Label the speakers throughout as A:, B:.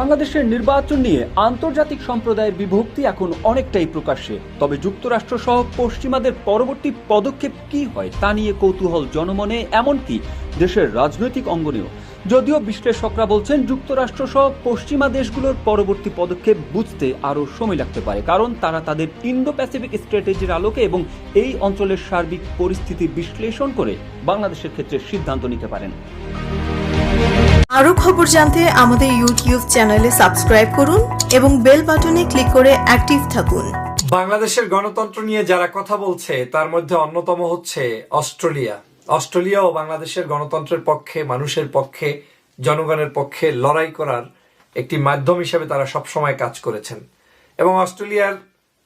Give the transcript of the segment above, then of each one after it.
A: বাংলাদেশের নির্বাচন নিয়ে আন্তর্জাতিক সম্প্রদায়ের বিভক্তি এখন অনেকটাই প্রকাশ্যে। তবে যুক্তরাষ্ট্র সহ পশ্চিমাদের পরবর্তী পদক্ষেপ কি হয় তা নিয়ে কৌতূহল জনমনে, এমনকি দেশের রাজনৈতিক অঙ্গনেও। যদিও বিশ্লেষকরা বলছেন, যুক্তরাষ্ট্র সহ পশ্চিমা দেশগুলোর পরবর্তী পদক্ষেপ বুঝতে আরও সময় লাগতে পারে, কারণ তারা তাদের ইন্দো প্যাসিফিক স্ট্র্যাটেজির আলোকে এবং এই অঞ্চলের সার্বিক পরিস্থিতি বিশ্লেষণ করে বাংলাদেশের ক্ষেত্রে সিদ্ধান্ত নিতে পারেন।
B: আরও খবর জানতে আমাদের ইউটিউব চ্যানেলে সাবস্ক্রাইব করুন এবং বেল বাটনে ক্লিক করে অ্যাক্টিভ থাকুন।
C: বাংলাদেশের গণতন্ত্র নিয়ে যারা কথা বলছে, তার মধ্যে অন্যতম হচ্ছে অস্ট্রেলিয়া। অস্ট্রেলিয়া ও বাংলাদেশের গণতন্ত্রের পক্ষে, মানুষের পক্ষে, জনগণের পক্ষে লড়াই করার একটি মাধ্যম হিসেবে তারা সবসময় কাজ করেছেন। এবং অস্ট্রেলিয়ার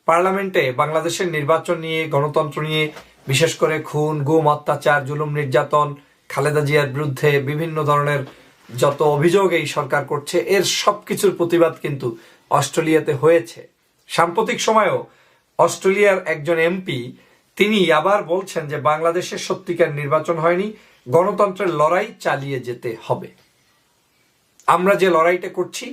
C: পার্লামেন্টে বাংলাদেশের নির্বাচন নিয়ে, গণতন্ত্র নিয়ে, বিশেষ করে খুন, গুম, অত্যাচার, জুলুম, নির্যাতন, খালেদা জিয়ার বিরুদ্ধে বিভিন্ন ধরনের যত অভিযোগ এই সরকার করছে, এর সবকিছুর প্রতিবাদ কিন্তু অস্ট্রেলিয়াতে হয়েছে। সাম্প্রতিক সময়েও অস্ট্রেলিয়ার একজন এমপি, তিনি আবার বলছেন যে বাংলাদেশের সত্যিকার নির্বাচন হয়নি, গণতন্ত্রের লড়াই চালিয়ে যেতে হবে। আমরা যে লড়াইটা করছি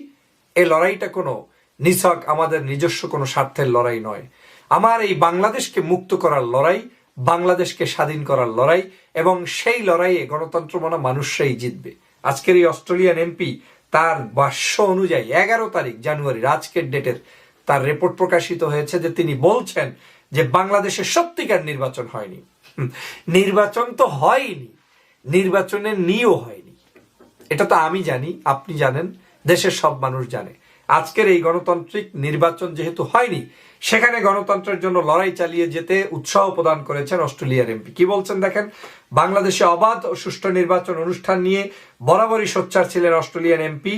C: এই লড়াইটা কোনো নিছক, আমাদের নিজস্ব কোনো স্বার্থের লড়াই নয়। আমার এই বাংলাদেশকে মুক্ত করার লড়াই, বাংলাদেশকে স্বাধীন করার লড়াই, এবং সেই লড়াইয়ে গণতন্ত্র মানা মানুষরাই জিতবে। আজকের এই অস্ট্রেলিয়ান এমপি তার ভাষ্য অনুযায়ী এগারো তারিখ জানুয়ারির আজকের ডেটের তার রিপোর্ট প্রকাশিত হয়েছে যে তিনি বলছেন যে বাংলাদেশে সত্যিকার নির্বাচন হয়নি। নির্বাচন তো হয়নি, নির্বাচনের নিয়েও হয়নি। এটা তো আমি জানি, আপনি জানেন, দেশের সব মানুষ জানে। আজকের এই গণতান্ত্রিক নির্বাচন যেহেতু হয়নি, সেখানে গণতন্ত্রের জন্য লড়াই চালিয়ে যেতে উৎসাহ প্রদান করেছেন অস্ট্রেলিয়ার এমপি। কি বলছেন দেখেন? বাংলাদেশে অবাধ ও সুষ্ঠু নির্বাচন অনুষ্ঠান নিয়ে বরাবরই সোচ্চার ছিলেন Australian MP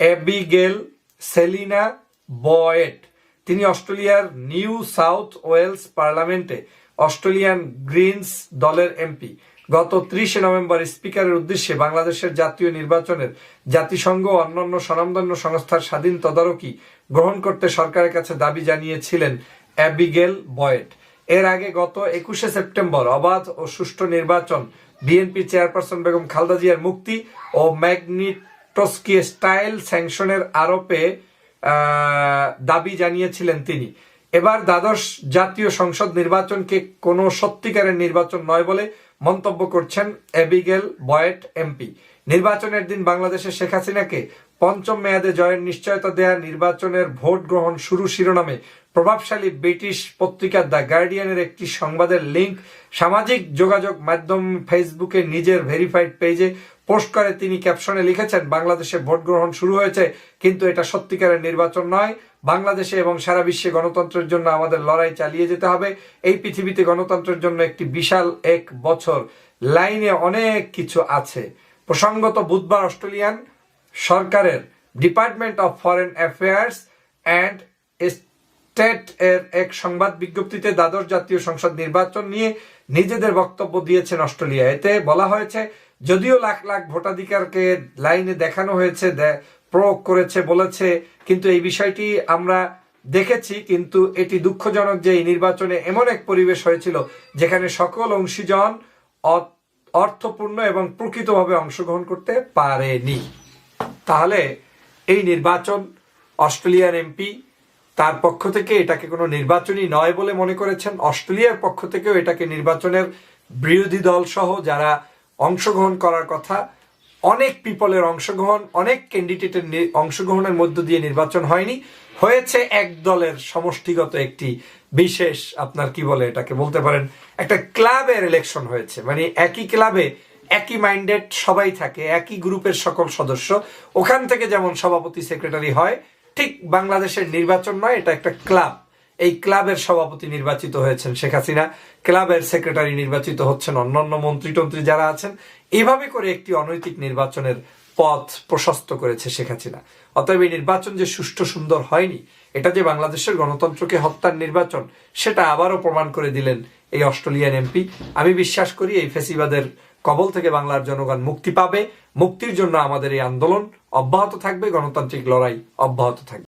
C: Abigail Selina Boyd. তিনি অস্ট্রেলিয়ার New South Wales parliament Australian Greens দলের এমপি। গত ত্রিশে নভেম্বর স্পিকারের উদ্দেশ্যে বাংলাদেশের জাতীয় নির্বাচনের জাতিসংঘ ও অন্যান্য স্বনামধন্য সংস্থার স্বাধীন তদারকি গ্রহণ করতে সরকারের কাছে দাবি জানিয়েছিলেন অ্যাবিগেল বয়েট এর আগে গত একুশে সেপ্টেম্বর অবাধ ও সুষ্ঠু নির্বাচন বিএনপি চেয়ারপারসন বেগম খালদা জিয়ার মুক্তি ও ম্যাগনিটস্কি স্টাইল স্যাংশনের আরোপে দাবি জানিয়েছিলেন তিনি। এবার দ্বাদশ জাতীয় সংসদ নির্বাচনকে কোনো সত্যিকারের নির্বাচন নয় বলে মন্তব্য করছেন এবিগেল বয়েট এমপি। নির্বাচনের দিন বাংলাদেশের শেখ হাসিনাকে পঞ্চম মেয়াদে জয়ের নিশ্চয়তা দেয়া নির্বাচনের ভোট গ্রহণ শুরু শিরোনামে প্রভাবশালী ব্রিটিশ পত্রিকা দ্য গার্ডিয়ানের একটি সংবাদের লিঙ্ক সামাজিক যোগাযোগ মাধ্যম ফেসবুকে নিজের ভেরিফাইড পেজে পোস্ট করে তিনি ক্যাপশনে লিখেছেন, বাংলাদেশে ভোট গ্রহণ শুরু হয়েছে, কিন্তু এটা সত্যিকারের নির্বাচন নয়। বাংলাদেশে এবং সারা বিশ্বে গণতন্ত্রের জন্য আমাদের লড়াই চালিয়ে যেতে হবে। এই পৃথিবীতে গণতন্ত্রের জন্য একটি বিশাল এক বছর লাইনে অনেক কিছু আছে। প্রসঙ্গত, বুধবার অস্ট্রেলিয়ান সরকারের department of foreign affairs and state এর এক সংবাদ বিজ্ঞপ্তিতে দ্বাদশ জাতীয় সংসদ নির্বাচন নিয়ে নিজেদের বক্তব্য দিয়েছেন অস্ট্রেলিয়া। এতে বলা হয়েছে, যদিও লাখ লাখ ভোটাধিকারকে লাইনে দেখানো হয়েছে প্রয়োগ করেছে, বলেছে, কিন্তু এই বিষয়টি আমরা দেখেছি, কিন্তু এটি দুঃখজনক যে এই নির্বাচনে এমন এক পরিবেশ হয়েছিল, যেখানে সকল অংশীজন অর্থপূর্ণ এবং প্রকৃতভাবে অংশগ্রহণ করতে পারেনি। তাহলে এই নির্বাচন অস্ট্রেলিয়ার এমপি তার পক্ষ থেকে এটাকে কোনো নির্বাচনই নয় বলে মনে করেছেন। অস্ট্রেলিয়ার পক্ষ থেকেও এটাকে নির্বাচনের বিরোধী দল সহ যারা অংশগ্রহণ করার কথা, অনেক পিপলের অংশগ্রহণ, অনেক ক্যান্ডিডেটের অংশগ্রহণের মধ্য দিয়ে নির্বাচন হয়নি। হয়েছে এক দলের সমষ্টিগত একটি বিশেষ, আপনার কি বলে এটাকে বলতে পারেন, একটা ক্লাবের ইলেকশন হয়েছে। মানে একই ক্লাবে একই মাইন্ডেড সবাই থাকে, একই গ্রুপের সকল সদস্য। ওখান থেকে যেমন সভাপতি সেক্রেটারি হয় ঠিক বাংলাদেশের নির্বাচন নয়, এটা একটা ক্লাব। এই ক্লাবের সভাপতি নির্বাচিত হয়েছেন শেখ হাসিনা। ক্লাবের সেক্রেটারি নির্বাচিত হচ্ছেন অন্যান্য মন্ত্রী টন্ত্রী যারা আছেন। এভাবে করে একটি অনৈতিক নির্বাচনের পথ প্রশস্ত করেছে শেখ হাসিনা। অতএব এই নির্বাচন যে সুষ্ঠু সুন্দর হয়নি, এটা যে বাংলাদেশের গণতন্ত্রকে হত্যার নির্বাচন, সেটা আবারও প্রমাণ করে দিলেন এই অস্ট্রেলিয়ান এমপি। আমি বিশ্বাস করি এই ফেসিবাদের কবল থেকে বাংলার জনগণ মুক্তি পাবে। মুক্তির জন্য আমাদের এই আন্দোলন অব্যাহত থাকবে। গণতান্ত্রিক লড়াই অব্যাহত থাকবে।